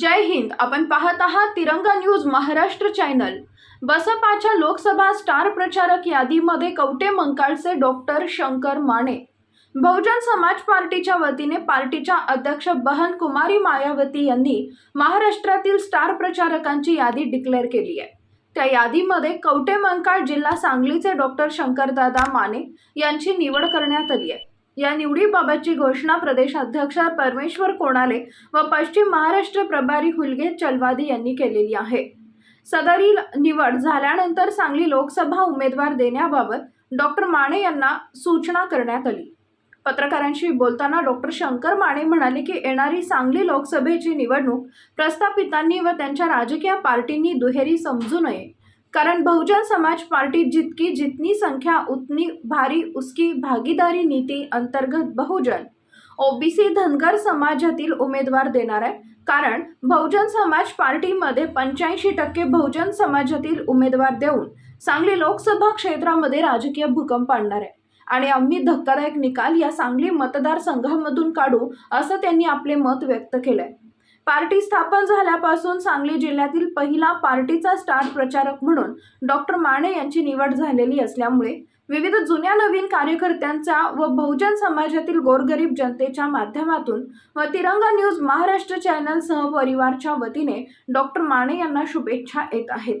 जय हिंद. आपण पाहत आहात तिरंगा न्यूज महाराष्ट्र चॅनल. बसपाच्या लोकसभा स्टार प्रचारक यादीमध्ये कवटे मंकाळचे डॉक्टर शंकर माने. बहुजन समाज पार्टीच्या वतीने पार्टीच्या अध्यक्ष बहन कुमारी मायावती यांनी महाराष्ट्रातील स्टार प्रचारकांची यादी डिक्लेअर केली आहे. त्या यादीमध्ये कवटे मंकाळ जिल्हा सांगलीचे डॉक्टर शंकरदादा माने यांची निवड करण्यात आली आहे. या निवडीबाबतची घोषणा प्रदेशाध्यक्ष परमेश्वर कोणाले व पश्चिम महाराष्ट्र प्रभारी हुलगे चलवादी यांनी केलेली आहे. सदरील निवड झाल्यानंतर सांगली लोकसभा उमेदवार देण्याबाबत डॉक्टर माने यांना सूचना करण्यात आली. पत्रकारांशी बोलताना डॉक्टर शंकर माने म्हणाले की येणारी सांगली लोकसभेची निवडणूक प्रस्थापितांनी व त्यांच्या राजकीय पार्टींनी दुहेरी समजू नये. कारण बहुजन समाज पार्टी जितकी जितनी संख्या उतनी भारी उसकी भागीदारी नीती अंतर्गत बहुजन. ओबीसी धनगर समाजातील उमेदवार देणार आहे. कारण बहुजन समाज पार्टीमध्ये पंच्याऐंशी टक्के बहुजन समाजातील उमेदवार देऊन सांगली लोकसभा क्षेत्रामध्ये राजकीय भूकंप आणणार आहे. आणि आम्ही धक्कादायक निकाल या सांगली मतदारसंघामधून काढू असं त्यांनी आपले मत व्यक्त केलंय. पार्टी स्थापन झाल्यापासून सांगली जिल्ह्यातील पहिला पार्टीचा स्टार प्रचारक म्हणून डॉक्टर माने यांची निवड झालेली असल्यामुळे विविध जुन्या नवीन कार्यकर्त्यांचा व बहुजन समाजातील गोरगरीब जनतेच्या माध्यमातून व तिरंगा न्यूज महाराष्ट्र चॅनल सहपरिवारच्या वतीने डॉक्टर माने यांना शुभेच्छा येत आहेत.